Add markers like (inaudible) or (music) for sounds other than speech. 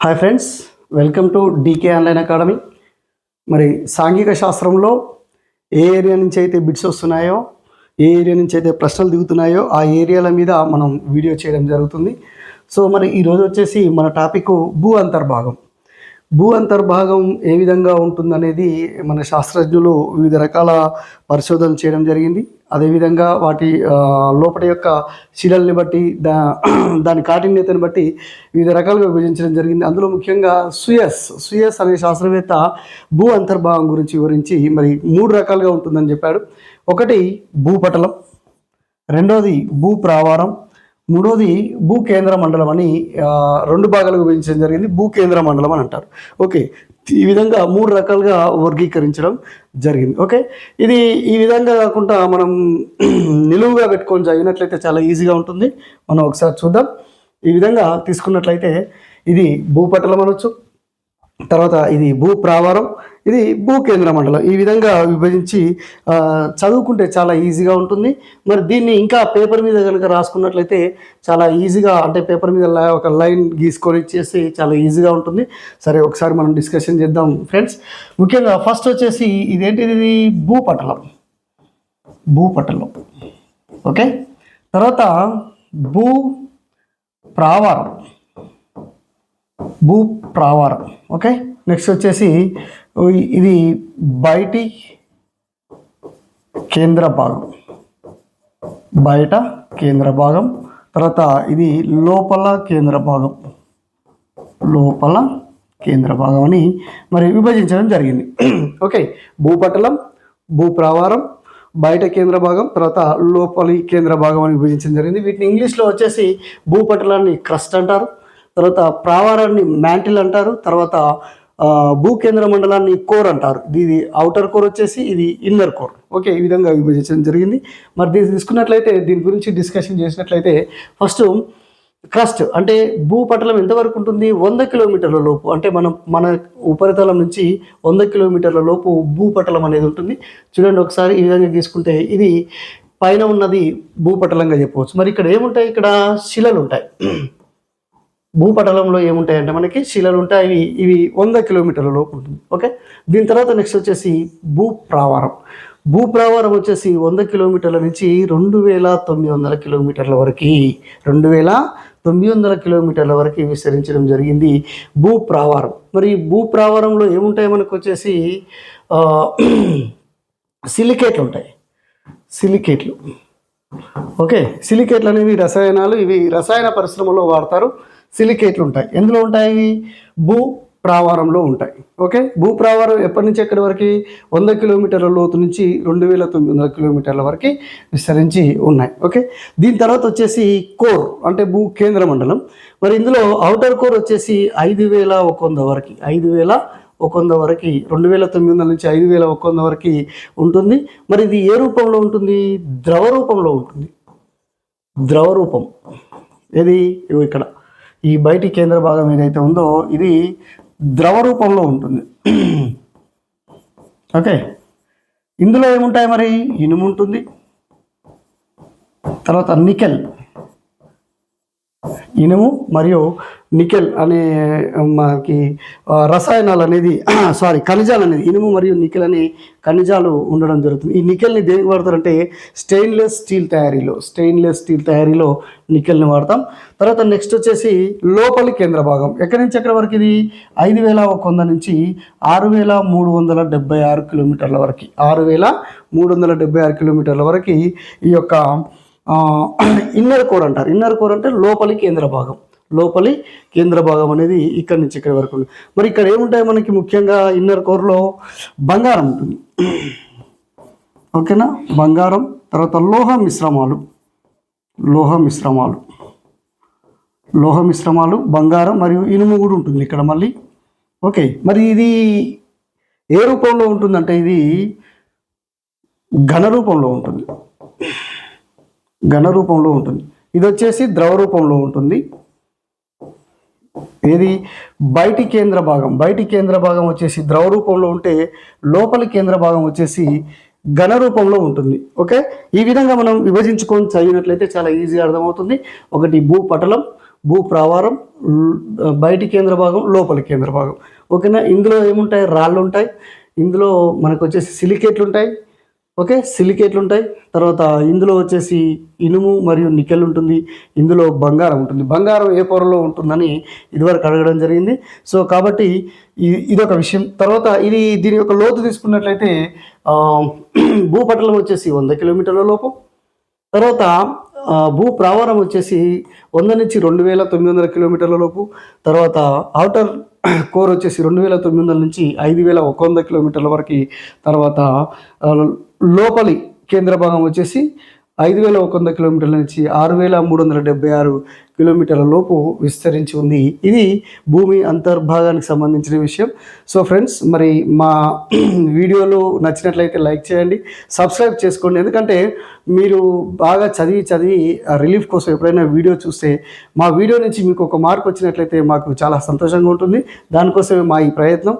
Hi friends welcome to DK online academy మరి సాంఘిక శాస్త్రంలో ఏ ఏరియా నుంచి అయితే బిట్స్ వస్తున్నాయో ఏ ఏరియా నుంచి అయితే ప్రశ్నలు దిగుతున్నాయో ఆ ఏరియాల మీద మనం వీడియో చేయడం జరుగుతుంది. సో మరి ఈరోజు వచ్చేసి మన టాపిక్ భూ అంతర్భాగం. భూ అంతర్భాగం ఏ విధంగా ఉంటుందనేది మన శాస్త్రజ్ఞులు వివిధ రకాల పరిశోధనలు చేయడం జరిగింది. అదేవిధంగా వాటి లోపల యొక్క శిలల్ని బట్టి దా (clears throat) దాని కాఠిన్యతను బట్టి వివిధ రకాలుగా విభజించడం జరిగింది. అందులో ముఖ్యంగా సుయస్ సుయస్ అనే శాస్త్రవేత్త భూ అంతర్భాగం గురించి వివరించి మరి మూడు రకాలుగా ఉంటుందని చెప్పాడు. ఒకటి భూపటలం రెండవది భూ ప్రావారం మూడోది భూ కేంద్ర మండలం అని రెండు భాగాలుగా విభజించడం జరిగింది. భూ కేంద్ర మండలం అని అంటారు. ఓకే. ఈ విధంగా మూడు రకాలుగా వర్గీకరించడం జరిగింది. ఓకే. ఇది ఈ విధంగా కాకుండా మనం (clears throat) నిలువుగా పెట్టుకొని చదివినట్లయితే చాలా ఈజీగా ఉంటుంది. మనం ఒకసారి చూద్దాం. ఈ విధంగా తీసుకున్నట్లయితే ఇది భూపటలం అనొచ్చు. తర్వాత ఇది భూ ప్రావారం. ఇది భూకేంద్ర మండలం. ఈ విధంగా విభజించి చదువుకుంటే చాలా ఈజీగా ఉంటుంది. మరి దీన్ని ఇంకా పేపర్ మీద కనుక రాసుకున్నట్లయితే చాలా ఈజీగా అంటే పేపర్ మీద ఒక లైన్ గీసుకొని చేసి చాలా ఈజీగా ఉంటుంది. సరే ఒకసారి మనం డిస్కషన్ చేద్దాం ఫ్రెండ్స్. ముఖ్యంగా ఫస్ట్ వచ్చేసి ఇదేంటిది ఇది? భూపటలం భూపటలం ఓకే? తర్వాత భూ ప్రావారం. భూ ప్రావారం. ఓకే? నెక్స్ట్ వచ్చేసి ఇది బయటి కేంద్ర భాగం బయట కేంద్ర భాగం తర్వాత ఇది లోపల కేంద్ర భాగం లోపల కేంద్ర భాగం అని మరి విభజించడం జరిగింది. ఓకే భూపటలం భూప్రావారం బయట కేంద్ర భాగం తర్వాత లోపలి కేంద్ర భాగం అని విభజించడం జరిగింది. వీటిని ఇంగ్లీష్లో వచ్చేసి భూపటలాన్ని క్రస్ట్ అంటారు తర్వాత ప్రావారాన్ని మ్యాంటిల్ అంటారు తర్వాత భూకేంద్ర మండలాన్ని కోర్ అంటారు. ఇది అవుటర్ కోర్ వచ్చేసి ఇది ఇన్నర్ కోర్. ఓకే ఈ విధంగా విభజించడం జరిగింది. మరి దీన్ని తీసుకున్నట్లయితే దీని గురించి డిస్కషన్ చేసినట్లయితే ఫస్ట్ క్రస్ట్ అంటే భూపటలం ఎంతవరకు ఉంటుంది? వంద కిలోమీటర్ల లోపు. అంటే మనం మన ఉపరితలం నుంచి వంద కిలోమీటర్ల లోపు భూపటలం అనేది ఉంటుంది. చూడండి ఒకసారి ఈ విధంగా తీసుకుంటే ఇది పైన ఉన్నది భూపటలంగా చెప్పవచ్చు. మరి ఇక్కడ ఏముంటాయి? ఇక్కడ శిలలు ఉంటాయి భూపటలంలో ఏముంటాయంటే మనకి శిలలు ఉంటాయి అవి ఇవి వంద కిలోమీటర్ల లోపు ఉంటుంది. ఓకే? దీని తర్వాత నెక్స్ట్ వచ్చేసి భూప్రావరం. భూప్రావరం వచ్చేసి వంద కిలోమీటర్ల నుంచి రెండు వేల తొమ్మిది వందల కిలోమీటర్ల వరకు రెండు వేల తొమ్మిది వందల కిలోమీటర్ల వరకు విస్తరించడం జరిగింది భూప్రావారం. మరి భూప్రావరంలో ఏముంటాయి మనకు వచ్చేసి సిలికేట్లు ఉంటాయి. సిలికేట్లు. ఓకే? సిలికేట్లు అనేవి రసాయనాలు ఇవి రసాయన పరిశ్రమలో వాడతారు. సిలికేట్లు ఉంటాయి. ఎందులో ఉంటాయి? భూ ప్రావారంలో ఉంటాయి. ఓకే? భూ ప్రావారం ఎప్పటి నుంచి ఎక్కడి వరకు? వంద కిలోమీటర్ల లోతు నుంచి రెండు వేల తొమ్మిది వందల కిలోమీటర్ల వరకు విస్తరించి ఉన్నాయి. ఓకే? దీని తర్వాత వచ్చేసి కోర్ అంటే భూ కేంద్ర మండలం. మరి ఇందులో అవుటర్ కోర్ వచ్చేసి ఐదు వేల ఒక వంద వరకు ఐదు వేల ఒక వంద వరకు రెండు వేల తొమ్మిది వందల నుంచి ఐదు వేల ఒక వంద వరకు ఉంటుంది. మరి ఇది ఏ రూపంలో ఉంటుంది? ద్రవ రూపంలో ఉంటుంది. ద్రవ రూపం. ఏది? ఇక్కడ. ఈ బయటి కేంద్ర భాగం ఏదైతే ఉందో ఇది ద్రవ రూపంలో ఉంటుంది. (clears throat) ఓకే. ఇందులో ఏముంటాయి మరి? ఇనుము ఉంటుంది. తర్వాత నికెల్. ఇనుము మరియు నికెల్ అనే మనకి రసాయనాలు అనేది (clears throat) సారీ ఖనిజాలు అనేది ఇనుము మరియు నికెల్ అనే ఖనిజాలు ఉండడం జరుగుతుంది. ఈ నికెల్ని దేనికి వాడతారంటే స్టెయిన్లెస్ స్టీల్ తయారీలో స్టెయిన్లెస్ స్టీల్ తయారీలో నికెల్ని వాడతాం. తర్వాత నెక్స్ట్ వచ్చేసి లోపలి కేంద్ర భాగం. ఎక్కడి నుంచి ఎక్కడి వరకు ఇది? ఐదు వేల ఒక వంద నుంచి ఆరు వేల మూడు వందల డెబ్బై ఆరు కిలోమీటర్ల వరకు. ఆరు వేల మూడు వందల డెబ్బై ఆరు కిలోమీటర్ల వరకు ఈ యొక్క (clears throat) ఇన్నర్ కోర్ అంటారు. ఇన్నర్ కోర్ అంటే లోపలి కేంద్ర భాగం. లోపలి కేంద్ర భాగం అనేది ఇక్కడి నుంచి ఇక్కడి వరకు ఉంది. మరి ఇక్కడ ఏముంటాయి మనకి ముఖ్యంగా ఇన్నర్ కోర్లో బంగారం ఉంటుంది. ఓకేనా? బంగారం తర్వాత లోహ మిశ్రమాలు. లోహ మిశ్రమాలు. లోహ మిశ్రమాలు బంగారం మరియు ఇనుము కూడా ఉంటుంది ఇక్కడ మళ్ళీ. ఓకే మరి ఇది ఏ రూపంలో ఉంటుందంటే ఇది ఘన రూపంలో ఉంటుంది. ఘన రూపంలో ఉంటుంది. ఇది వచ్చేసి ద్రవ రూపంలో ఉంటుంది. ఇది బయటి కేంద్ర భాగం. బయటి కేంద్ర భాగం వచ్చేసి ద్రవ రూపంలో ఉంటే లోపలి కేంద్ర భాగం వచ్చేసి ఘన రూపంలో ఉంటుంది. ఓకే? ఈ విధంగా మనం విభజించుకొని చదివినట్లయితే చాలా ఈజీగా అర్థమవుతుంది. ఒకటి భూపటలం భూ ప్రావారం బయటి కేంద్ర భాగం లోపలి కేంద్ర భాగం. ఓకేనా? ఇందులో ఏముంటాయి? రాళ్ళు ఉంటాయి. ఇందులో మనకు వచ్చేసి సిలికేట్లు ఉంటాయి. ఓకే? సిలికేట్లు ఉంటాయి తర్వాత ఇందులో వచ్చేసి ఇనుము మరియు నికెల్ ఉంటుంది ఇందులో బంగారం ఉంటుంది. బంగారం ఏ పొరలో ఉంటుందని ఇదివరకు అడగడం జరిగింది. సో కాబట్టి ఇదొక విషయం. తర్వాత ఇది దీని యొక్క లోతు తీసుకున్నట్లయితే (clears throat) భూపటలం వచ్చేసి వంద కిలోమీటర్ల లోపు. తర్వాత భూ ప్రావరం వచ్చేసి వంద నుంచి రెండు వేల తొమ్మిది వందల కిలోమీటర్ల లోపు. తర్వాత అవుటర్ (clears throat) కోర్ వచ్చేసి రెండు వేల తొమ్మిది వందల నుంచి ఐదు వేల ఒక వంద కిలోమీటర్ల వరకు. తర్వాత లోపలి కేంద్ర భాగం వచ్చేసి ఐదు వేల ఒక వంద కిలోమీటర్ల నుంచి ఆరు వేల మూడు వందల డెబ్బై ఆరు కిలోమీటర్ల లోపు విస్తరించి ఉంది. ఇది భూమి అంతర్భాగానికి సంబంధించిన విషయం. సో ఫ్రెండ్స్ మరి మా (clears throat) వీడియోలు నచ్చినట్లయితే లైక్ చేయండి సబ్స్క్రైబ్ చేసుకోండి. ఎందుకంటే మీరు బాగా చదివి చదివి ఆ రిలీఫ్ కోసం ఎప్పుడైనా వీడియో చూస్తే మా వీడియో నుంచి మీకు ఒక మార్క్ వచ్చినట్లయితే మాకు చాలా సంతోషంగా ఉంటుంది. దానికోసమే మా ఈ ప్రయత్నం.